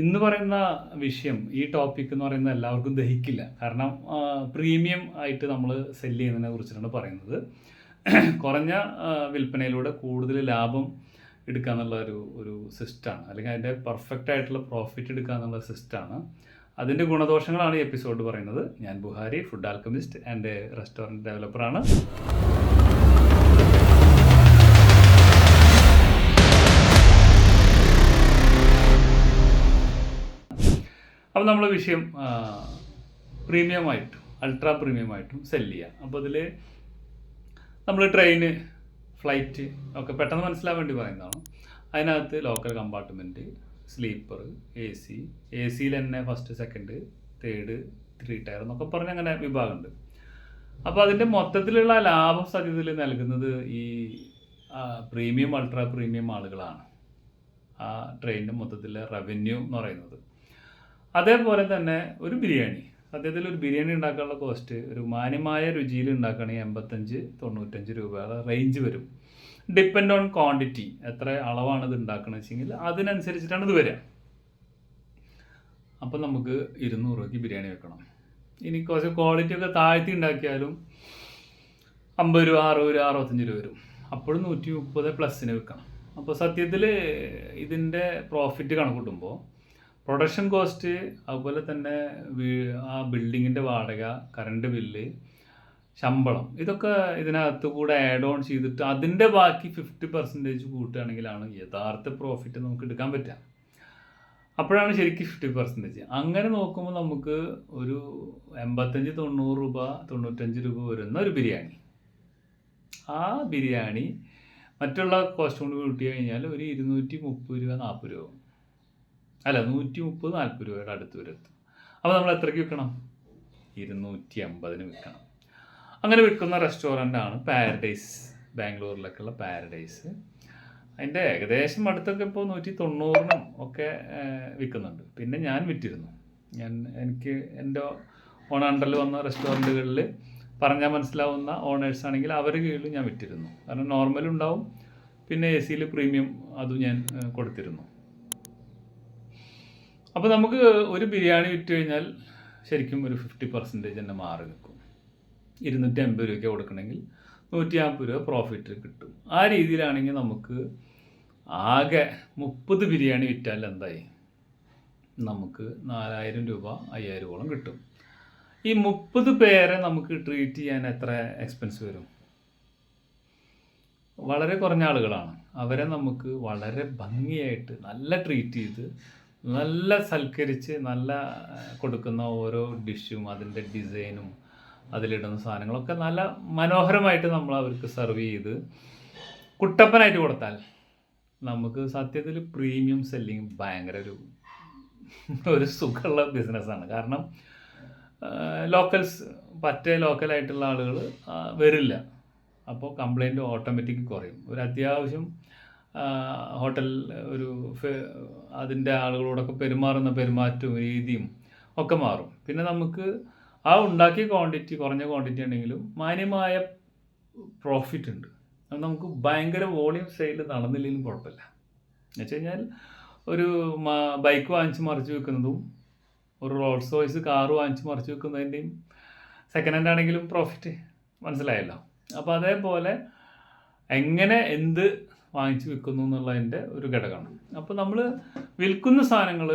ഇന്ന് പറയുന്ന വിഷയം ഈ ടോപ്പിക് എന്ന് പറയുന്നത് എല്ലാവർക്കും ദഹിക്കില്ല. കാരണം പ്രീമിയം ആയിട്ട് നമ്മൾ സെല്ല് ചെയ്യുന്നതിനെ കുറിച്ചിട്ടാണ് പറയുന്നത്. കുറഞ്ഞ വിൽപ്പനയിലൂടെ കൂടുതൽ ലാഭം എടുക്കുക എന്നുള്ള ഒരു ഒരു സിസ്റ്റമാണ് അല്ലെങ്കിൽ അതിന്റെ പെർഫെക്റ്റ് ആയിട്ടുള്ള പ്രോഫിറ്റ് എടുക്കുക എന്നുള്ള സിസ്റ്റമാണ് അതിന്റെ ഗുണദോഷങ്ങളാണ് ഈ എപ്പിസോഡ് പറയുന്നത്. ഞാൻ Buhari food alchemist and restaurant ഡെവലപ്പറാണ് അപ്പോൾ നമ്മൾ വിഷയം പ്രീമിയമായിട്ടും അൾട്രാ പ്രീമിയമായിട്ടും സെല്ല് ചെയ്യാം. അപ്പോൾ അതിൽ നമ്മൾ ട്രെയിന് ഫ്ലൈറ്റ് ഒക്കെ പെട്ടെന്ന് മനസ്സിലാൻ വേണ്ടി പറയുന്നതാണ്. അതിനകത്ത് local compartment sleeper A C A സിയിൽ തന്നെ first second third three tier എന്നൊക്കെ പറഞ്ഞ് അങ്ങനെ വിഭാഗമുണ്ട്. അപ്പോൾ അതിന്റെ മൊത്തത്തിലുള്ള ലാഭം സത്യത്തിൽ നൽകുന്നത് ഈ പ്രീമിയം അൾട്രാ പ്രീമിയം ആളുകളാണ്. ആ ട്രെയിനിന്റെ മൊത്തത്തിലെ റവന്യൂ എന്ന് പറയുന്നത്. അതേപോലെ തന്നെ ഒരു ബിരിയാണി. സത്യത്തിൽ ഒരു ബിരിയാണി ഉണ്ടാക്കാനുള്ള കോസ്റ്റ് ഒരു മാന്യമായ രുചിയിൽ ഉണ്ടാക്കുകയാണെങ്കിൽ എൺപത്തഞ്ച് തൊണ്ണൂറ്റഞ്ച് രൂപ. റേഞ്ച് വരും. ഡിപ്പെൻഡ് ഓൺ ക്വാണ്ടിറ്റി എത്ര അളവാണ് ഇത് ഉണ്ടാക്കണമെന്ന് വെച്ചെങ്കിൽ അതിനനുസരിച്ചിട്ടാണ് ഇത് വരിക. അപ്പം നമുക്ക് ഇരുന്നൂറ് രൂപയ്ക്ക് ബിരിയാണി വെക്കണം. ഇനി കുറച്ച് ക്വാളിറ്റി ഒക്കെ താഴ്ത്തി ഉണ്ടാക്കിയാലും അമ്പത് രൂപ അറുപത് രൂപ അറുപത്തഞ്ച് രൂപ വരും. അപ്പോഴും നൂറ്റി മുപ്പത് പ്ലസ്സിന് വെക്കണം. അപ്പോൾ സത്യത്തിൽ ഇതിന്റെ പ്രോഫിറ്റ് കണക്കൂട്ടുമ്പോൾ പ്രൊഡക്ഷൻ കോസ്റ്റ് അതുപോലെ തന്നെ ആ ബിൽഡിങ്ങിന്റെ വാടക കറണ്ട് ബില്ല് ശമ്പളം ഇതൊക്കെ ഇതിനകത്ത് കൂടെ ആഡ് ഓൺ ചെയ്തിട്ട് അതിന്റെ ബാക്കി ഫിഫ്റ്റി പെർസെന്റേജ് കൂട്ടുകയാണെങ്കിലാണ് യഥാർത്ഥ പ്രോഫിറ്റ് നമുക്ക് എടുക്കാൻ പറ്റുക. അപ്പോഴാണ് ശരിക്കും ഫിഫ്റ്റി പെർസെന്റേജ് അങ്ങനെ നോക്കുമ്പോൾ നമുക്ക് ഒരു എൺപത്തഞ്ച് തൊണ്ണൂറ് രൂപ തൊണ്ണൂറ്റഞ്ച് രൂപ വരുന്ന ഒരു ബിരിയാണി. ആ ബിരിയാണി മറ്റുള്ള കോസ്റ്റ് കൊണ്ട് കൂട്ടി കഴിഞ്ഞാൽ ഒരു ഇരുന്നൂറ്റി മുപ്പത് രൂപ നാൽപ്പത് രൂപ. അല്ല നൂറ്റി മുപ്പത് നാൽപ്പത് രൂപയുടെ അടുത്ത് വരെ അപ്പോൾ നമ്മൾ എത്രയ്ക്ക് വിൽക്കണം? ഇരുന്നൂറ്റി അമ്പതിന് വിൽക്കണം. അങ്ങനെ വിൽക്കുന്ന ആണ് പാരഡൈസ് ബാംഗ്ലൂരിലൊക്കെയുള്ള പാരഡൈസ് അതിന്റെ ഏകദേശം അടുത്തൊക്കെ ഇപ്പോൾ നൂറ്റി തൊണ്ണൂറിനും ഒക്കെ വിൽക്കുന്നുണ്ട്. പിന്നെ ഞാൻ വിറ്റിരുന്നു. ഞാൻ എനിക്ക് എന്റെ ഓൺ അണ്ടറിൽ വന്ന റെസ്റ്റോറന്റുകളിൽ പറഞ്ഞാൽ മനസ്സിലാവുന്ന ഓണേഴ്സ് ആണെങ്കിൽ അവരുടെ കീഴിൽ ഞാൻ വിറ്റിരുന്നു. കാരണം നോർമൽ ഉണ്ടാവും. പിന്നെ എ സിയിൽ പ്രീമിയം അതും ഞാൻ കൊടുത്തിരുന്നു. അപ്പോൾ നമുക്ക് ഒരു ബിരിയാണി വിറ്റ് കഴിഞ്ഞാൽ ശരിക്കും ഒരു ഫിഫ്റ്റി പെർസെന്റേജ് തന്നെ മാറി നിൽക്കും. ഇരുന്നൂറ്റി അമ്പത് രൂപയ്ക്ക് കൊടുക്കണമെങ്കിൽ നൂറ്റി അമ്പത് രൂപ പ്രോഫിറ്റ് കിട്ടും. ആ രീതിയിലാണെങ്കിൽ നമുക്ക് ആകെ മുപ്പത് ബിരിയാണി വിറ്റാൽ എന്തായി? നമുക്ക് നാലായിരം രൂപ അയ്യായിരമോളം കിട്ടും. ഈ മുപ്പത് പേരെ നമുക്ക് ട്രീറ്റ് ചെയ്യാൻ എത്ര എക്സ്പെൻസ് വരും? വളരെ കുറഞ്ഞ ആളുകളാണ്. അവരെ നമുക്ക് വളരെ ഭംഗിയായിട്ട് നല്ല ട്രീറ്റ് ചെയ്ത് നല്ല സൽക്കരിച്ച് നല്ല കൊടുക്കുന്ന ഓരോ ഡിഷും അതിന്റെ ഡിസൈനും അതിലിടുന്ന സാധനങ്ങളൊക്കെ നല്ല മനോഹരമായിട്ട് നമ്മൾ അവർക്ക് സെർവ് ചെയ്ത് കുട്ടപ്പനായിട്ട് കൊടുത്താൽ നമുക്ക് സത്യത്തിൽ പ്രീമിയം സെല്ലിങ് ഭയങ്കര ഒരു ഒരു സുഖമുള്ള ബിസിനസ്സാണ്. കാരണം ലോക്കൽസ് പറ്റേ ലോക്കലായിട്ടുള്ള ആളുകൾ വരില്ല. അപ്പോൾ കംപ്ലൈന്റ് ഓട്ടോമാറ്റിക് കുറയും. ഒരു അത്യാവശ്യം ഹോട്ടൽ ഒരു അതിന്റെ ആളുകളോടൊക്കെ പെരുമാറുന്ന പെരുമാറ്റവും രീതിയും ഒക്കെ മാറും. പിന്നെ നമുക്ക് ആ ഉണ്ടാക്കിയ ക്വാണ്ടിറ്റി കുറഞ്ഞ ക്വാണ്ടിറ്റി ഉണ്ടെങ്കിലും മാന്യമായ പ്രോഫിറ്റ് ഉണ്ട്. അത് നമുക്ക് ഭയങ്കര വോളിയം സെയിൽ നടന്നില്ലെങ്കിലും കുഴപ്പമില്ല. എന്ന് വെച്ച് കഴിഞ്ഞാൽ ഒരു ബൈക്ക് വാങ്ങിച്ച് മറിച്ച് വെക്കുന്നതും ഒരു റോൾസ് റോയ്സ് കാറ് വാങ്ങിച്ച് മറിച്ച് വെക്കുന്നതിന്റെയും സെക്കൻഡ് ഹാൻഡ് ആണെങ്കിലും പ്രോഫിറ്റ് മനസ്സിലായല്ലോ? അപ്പോൾ അതേപോലെ എങ്ങനെ എന്ത് വാങ്ങിച്ച് വിൽക്കുന്നു എന്നുള്ളതിന്റെ ഒരു ഘടകമാണ്. അപ്പോൾ നമ്മൾ വിൽക്കുന്ന സാധനങ്ങൾ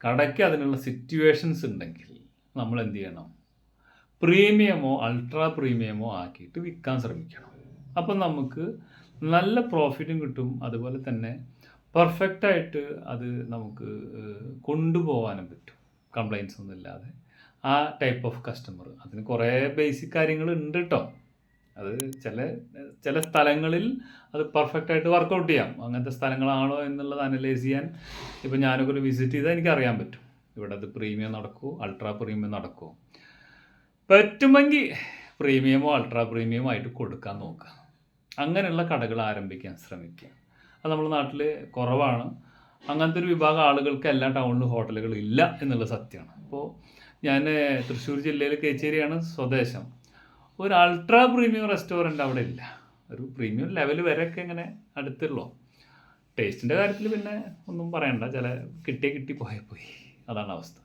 കടയ്ക്ക് അതിനുള്ള സിറ്റുവേഷൻസ് ഉണ്ടെങ്കിൽ നമ്മൾ എന്ത് ചെയ്യണം? പ്രീമിയമോ അൾട്രാ പ്രീമിയമോ ആക്കിയിട്ട് വിൽക്കാൻ ശ്രമിക്കണം. അപ്പം നമുക്ക് നല്ല പ്രോഫിറ്റും കിട്ടും. അതുപോലെ തന്നെ പെർഫെക്റ്റായിട്ട് അത് നമുക്ക് കൊണ്ടുപോകാനും പറ്റും. കംപ്ലൈൻസ് ഒന്നും ഇല്ലാതെ. ആ ടൈപ്പ് ഓഫ് കസ്റ്റമർ അതിന് കുറേ ബേസിക് കാര്യങ്ങൾ ഉണ്ട് കേട്ടോ അത് ചില ചില സ്ഥലങ്ങളിൽ അത് പെർഫെക്റ്റ് ആയിട്ട് വർക്കൗട്ട് ചെയ്യാം. അങ്ങനത്തെ സ്ഥലങ്ങളാണോ എന്നുള്ളത് അനലൈസ് ചെയ്യാൻ ഇപ്പം ഞാനൊക്കെ ഒരു വിസിറ്റ് ചെയ്താൽ എനിക്ക് അറിയാൻ പറ്റും. ഇവിടെ അത് പ്രീമിയം നടക്കുമോ അൾട്രാ പ്രീമിയം നടക്കുമോ പറ്റുമെങ്കിൽ പ്രീമിയമോ അൾട്രാ പ്രീമിയമോ ആയിട്ട് കൊടുക്കാൻ നോക്കുക. അങ്ങനെയുള്ള കടകൾ ആരംഭിക്കാൻ ശ്രമിക്കുക. അത് നമ്മുടെ നാട്ടിൽ കുറവാണ്. അങ്ങനത്തെ ഒരു വിഭാഗം ആളുകൾക്ക് എല്ലാ ടൗണിലും ഹോട്ടലുകൾ ഇല്ല എന്നുള്ള സത്യമാണ്. അപ്പോൾ ഞാൻ തൃശ്ശൂർ ജില്ലയിൽ കേച്ചേരിയാണ് സ്വദേശം. ഒരു അൾട്രാ പ്രീമിയം റെസ്റ്റോറന്റ് അവിടെ ഇല്ല. ഒരു പ്രീമിയം ലെവൽ വരെയൊക്കെ ഇങ്ങനെ അടുത്തുള്ളൂ. ടേസ്റ്റിന്റെ കാര്യത്തിൽ പിന്നെ ഒന്നും പറയണ്ട. ചില കിട്ടിയ കിട്ടി പോയ അതാണ് അവസ്ഥ.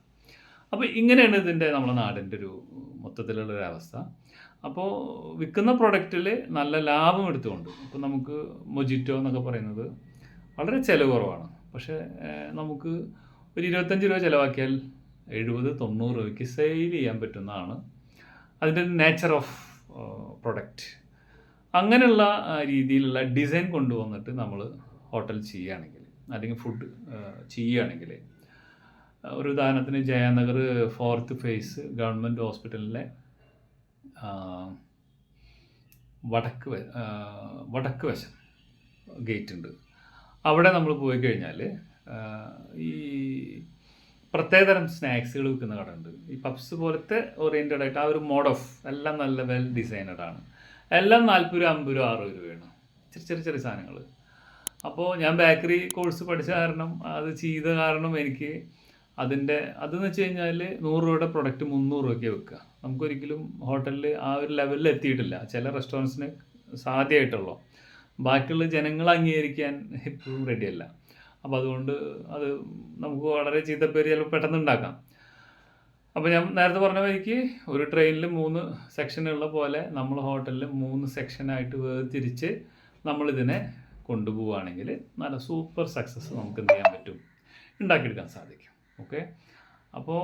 അപ്പോൾ ഇങ്ങനെയാണ് ഇതിന്റെ നമ്മുടെ നാടിന്റെ ഒരു മൊത്തത്തിലുള്ള ഒരു അവസ്ഥ. അപ്പോൾ വിൽക്കുന്ന പ്രൊഡക്റ്റിൽ നല്ല ലാഭം എടുത്തുകൊണ്ട് ഇപ്പോൾ നമുക്ക് മൊജിറ്റോ എന്നൊക്കെ പറയുന്നത് വളരെ ചിലവ് കുറവാണ്. പക്ഷേ നമുക്ക് ഒരു ഇരുപത്തഞ്ച് രൂപ ചിലവാക്കിയാൽ എഴുപത് തൊണ്ണൂറ് രൂപയ്ക്ക് സെയിൽ ചെയ്യാൻ പറ്റുന്നതാണ്. അതിന്റെ നേച്ചർ ഓഫ് പ്രൊഡക്റ്റ് അങ്ങനെയുള്ള രീതിയിലുള്ള ഡിസൈൻ കൊണ്ടുവന്നിട്ട് നമ്മൾ ഹോട്ടൽ ചെയ്യുകയാണെങ്കിൽ അല്ലെങ്കിൽ ഫുഡ് ചെയ്യുകയാണെങ്കിൽ ഒരു ഉദാഹരണത്തിന് ജയനഗർ ഫോർത്ത് ഫേസ് ഗവൺമെന്റ് ഹോസ്പിറ്റലിലെ വടക്ക് വടക്ക് വശം ഗേറ്റ് ഉണ്ട്. അവിടെ നമ്മൾ പോയി കഴിഞ്ഞാൽ ഈ പ്രത്യേകതരം സ്നാക്സുകൾ വിൽക്കുന്ന കട ഉണ്ട് ഈ പപ്സ് പോലത്തെ ഓറിയന്റഡ് ആയിട്ട് ആ ഒരു മോഡ് ഓഫ് എല്ലാം നല്ല വെൽ ഡിസൈനഡ് ആണ്. എല്ലാം നാൽപ്പത് രൂപ അമ്പത് രൂപ അറുപത് രൂപയാണ് ചെറിയ ചെറിയ ചെറിയ സാധനങ്ങൾ അപ്പോൾ ഞാൻ ബേക്കറി കോഴ്സ് പഠിച്ച കാരണം അത് ചെയ്ത കാരണം എനിക്ക് അതിന്റെ അതെന്ന് വെച്ച് കഴിഞ്ഞാൽ നൂറ് രൂപയുടെ പ്രൊഡക്റ്റ് മുന്നൂറ് രൂപയ്ക്ക് വെക്കുക നമുക്കൊരിക്കലും ഹോട്ടലിൽ ആ ഒരു ലെവലിൽ എത്തിയിട്ടില്ല. ചില റെസ്റ്റോറന്റ്സിന് സാധ്യമായിട്ടുള്ളൂ. ബാക്കിയുള്ള ജനങ്ങൾ അംഗീകരിക്കാൻ ഇപ്പോഴും റെഡിയല്ല അപ്പോൾ അതുകൊണ്ട് അത് നമുക്ക് വളരെ ചീത്തപ്പേര് ചിലപ്പോൾ പെട്ടെന്ന് ഉണ്ടാക്കാം. അപ്പോൾ ഞാൻ നേരത്തെ പറഞ്ഞ വഴിക്ക് ഒരു ട്രെയിനിൽ മൂന്ന് സെക്ഷനുള്ള പോലെ നമ്മൾ ഹോട്ടലിൽ മൂന്ന് സെക്ഷനായിട്ട് വേർതിരിച്ച് നമ്മളിതിനെ കൊണ്ടുപോവുകയാണെങ്കിൽ നല്ല സൂപ്പർ സക്സസ് നമുക്ക് എന്ത് ചെയ്യാൻ പറ്റും? ഉണ്ടാക്കിയെടുക്കാൻ സാധിക്കും. ഓക്കെ അപ്പോൾ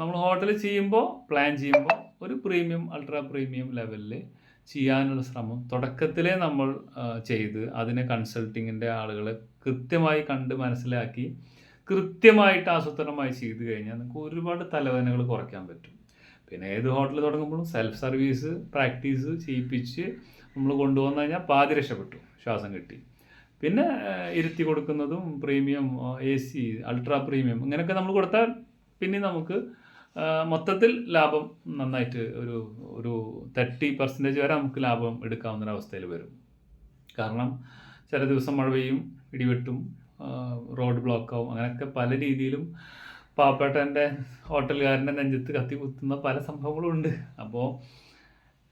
നമ്മൾ ഹോട്ടൽ ചെയ്യുമ്പോൾ പ്ലാൻ ചെയ്യുമ്പോൾ ഒരു പ്രീമിയം അൾട്രാ പ്രീമിയം ലെവലിൽ ചെയ്യാനുള്ള ശ്രമം തുടക്കത്തിലേ നമ്മൾ ചെയ്ത് അതിനെ കൺസൾട്ടിങ്ങിന്റെ ആളുകളെ കൃത്യമായി കണ്ട് മനസ്സിലാക്കി കൃത്യമായിട്ട് ആസൂത്രണമായി ചെയ്തു കഴിഞ്ഞാൽ നമുക്ക് ഒരുപാട് തലവേദനകൾ കുറയ്ക്കാൻ പറ്റും. പിന്നെ ഏത് ഹോട്ടൽ തുടങ്ങുമ്പോഴും സെൽഫ് സർവീസ് പ്രാക്ടീസ് ചെയ്യിപ്പിച്ച് നമ്മൾ കൊണ്ടുവന്നു കഴിഞ്ഞാൽ പാതി രക്ഷപ്പെട്ടു ശ്വാസം കിട്ടി. പിന്നെ ഇരുത്തി കൊടുക്കുന്നതും premium A C ultra premium ഇങ്ങനെയൊക്കെ നമ്മൾ കൊടുത്താൽ പിന്നെ നമുക്ക് മൊത്തത്തിൽ ലാഭം നന്നായിട്ട് ഒരു ഒരു തേർട്ടി പെർസെന്റേജ് വരെ നമുക്ക് ലാഭം എടുക്കാവുന്ന ഒരു അവസ്ഥയിൽ വരും. കാരണം ചില ദിവസം മഴ പെയ്യും ഇടിവെട്ടും റോഡ് ബ്ലോക്കാവും അങ്ങനെയൊക്കെ പല രീതിയിലും പാവപ്പെട്ടന്റെ ഹോട്ടലുകാരന്റെ നെഞ്ചത്ത് കത്തി കുത്തുന്ന പല സംഭവങ്ങളും ഉണ്ട്. അപ്പോൾ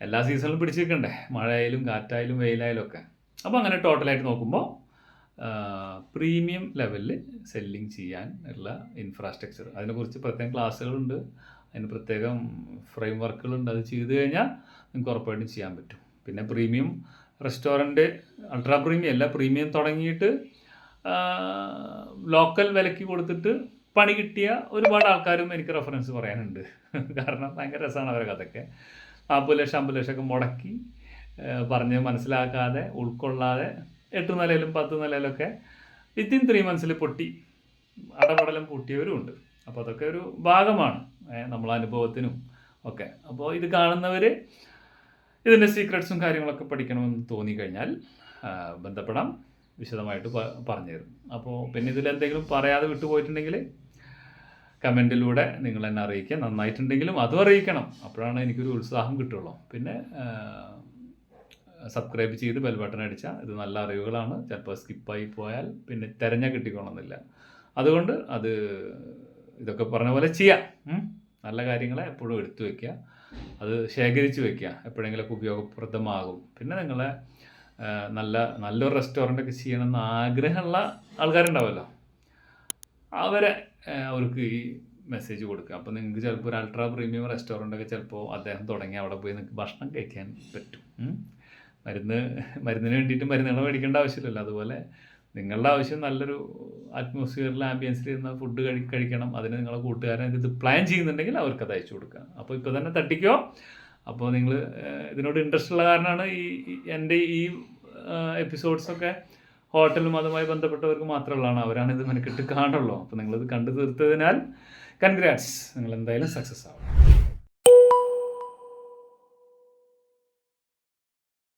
എല്ലാ സീസണിലും പിടിച്ചിരിക്കണ്ടേ? മഴയായാലും കാറ്റായാലും വെയിലായാലും ഒക്കെ. അപ്പോൾ അങ്ങനെ ടോട്ടലായിട്ട് നോക്കുമ്പോൾ പ്രീമിയം ലെവലിൽ സെല്ലിങ് ചെയ്യാൻ ഉള്ള ഇൻഫ്രാസ്ട്രക്ചർ അതിനെക്കുറിച്ച് പ്രത്യേകം ക്ലാസ്സുകളുണ്ട്. അതിന് പ്രത്യേകം ഫ്രെയിം വർക്കുകളുണ്ട് അത് ചെയ്തു കഴിഞ്ഞാൽ നിങ്ങൾക്ക് ഉറപ്പായിട്ടും ചെയ്യാൻ പറ്റും. പിന്നെ പ്രീമിയം റെസ്റ്റോറന്റ് അൾട്രാ പ്രീമിയം അല്ല പ്രീമിയം തുടങ്ങിയിട്ട് ലോക്കൽ വിലയ്ക്ക് കൊടുത്തിട്ട് പണി കിട്ടിയ ഒരുപാട് ആൾക്കാരും എനിക്ക് റെഫറൻസ് പറയാനുണ്ട്. കാരണം ഭയങ്കര രസമാണ് അവരെ കഥയൊക്കെ. നാൽപ്പത് ലക്ഷം അമ്പത് ലക്ഷമൊക്കെ മുടക്കി പറഞ്ഞ് മനസ്സിലാക്കാതെ ഉൾക്കൊള്ളാതെ എട്ട് നിലയിലും പത്ത് നിലയിലൊക്കെ വിത്തിൻ ത്രീ മന്ത്സിൽ പൊട്ടി. അടപടലം പൊട്ടിയവരും ഉണ്ട് അപ്പോൾ അതൊക്കെ ഒരു ഭാഗമാണ് നമ്മളെ അനുഭവത്തിനും ഒക്കെ. അപ്പോൾ ഇത് കാണുന്നവർ ഇതിന്റെ സീക്രട്സും കാര്യങ്ങളൊക്കെ പഠിക്കണമെന്ന് തോന്നി കഴിഞ്ഞാൽ ബന്ധപ്പെടാം. വിശദമായിട്ട് പറഞ്ഞു പറഞ്ഞുതരും അപ്പോൾ പിന്നെ ഇതിൽ എന്തെങ്കിലും പറയാതെ വിട്ടുപോയിട്ടുണ്ടെങ്കിൽ കമന്റിലൂടെ നിങ്ങൾ എന്നെ അറിയിക്കുക. നന്നായിട്ടുണ്ടെങ്കിലും അതും അറിയിക്കണം. അപ്പോഴാണ് എനിക്കൊരു ഉത്സാഹം കിട്ടുള്ളൂ. പിന്നെ സബ്സ്ക്രൈബ് ചെയ്ത് ബെൽ ബട്ടൺ അടിച്ചാൽ ഇത് നല്ല അറിവുകളാണ്. ചിലപ്പോൾ സ്കിപ്പായി പോയാൽ പിന്നെ തിരഞ്ഞ കിട്ടിക്കോണമെന്നില്ല അതുകൊണ്ട് അത് ഇതൊക്കെ പറഞ്ഞ പോലെ ചെയ്യാം. നല്ല കാര്യങ്ങളെ എപ്പോഴും എടുത്തു വയ്ക്കുക അത് ശേഖരിച്ച് വയ്ക്കുക എപ്പോഴെങ്കിലൊക്കെ ഉപയോഗപ്രദമാകും. പിന്നെ നിങ്ങളെ നല്ല നല്ലൊരു റെസ്റ്റോറന്റ് ഒക്കെ ചെയ്യണമെന്ന് ആഗ്രഹമുള്ള ആൾക്കാരുണ്ടാവുമല്ലോ അവരെ അവർക്ക് ഈ മെസ്സേജ് കൊടുക്കുക. അപ്പോൾ നിങ്ങൾക്ക് ചിലപ്പോൾ ഒരു അൾട്രാ പ്രീമിയം റെസ്റ്റോറന്റ് ഒക്കെ ചിലപ്പോൾ അദ്ദേഹം തുടങ്ങി അവിടെ പോയി നിങ്ങൾക്ക് ഭക്ഷണം കഴിക്കാൻ പറ്റും. മരുന്ന് മരുന്നിന് വേണ്ടിയിട്ട് മരുന്നുകൾ മേടിക്കേണ്ട ആവശ്യമില്ലല്ലോ. അതുപോലെ നിങ്ങളുടെ ആവശ്യം നല്ലൊരു അറ്റ്മോസ്ഫിയറിൽ ആംബിയൻസിൽ ഇരുന്ന ഫുഡ് കഴി കഴിക്കണം. അതിന് നിങ്ങളെ കൂട്ടുകാരൻ ഇത് പ്ലാൻ ചെയ്യുന്നുണ്ടെങ്കിൽ അവർക്ക് അത് അയച്ചു കൊടുക്കുക. അപ്പോൾ ഇപ്പോൾ തന്നെ തട്ടിക്കോ. അപ്പോൾ നിങ്ങൾ ഇതിനോട് ഇൻട്രസ്റ്റ് ഉള്ള കാരണമാണ് ഈ എന്റെ ഈ എപ്പിസോഡ്സൊക്കെ ഹോട്ടലും അതുമായി ബന്ധപ്പെട്ടവർക്ക് മാത്രമുള്ളതാണ്. അവരാണ് ഇത് മെനക്കെട്ട് കാണുള്ളൂ. അപ്പോൾ നിങ്ങളിത് കണ്ടു തീർത്തതിനാൽ കൺഗ്രാറ്റ്സ് നിങ്ങൾ എന്തായാലും സക്സസ് ആവും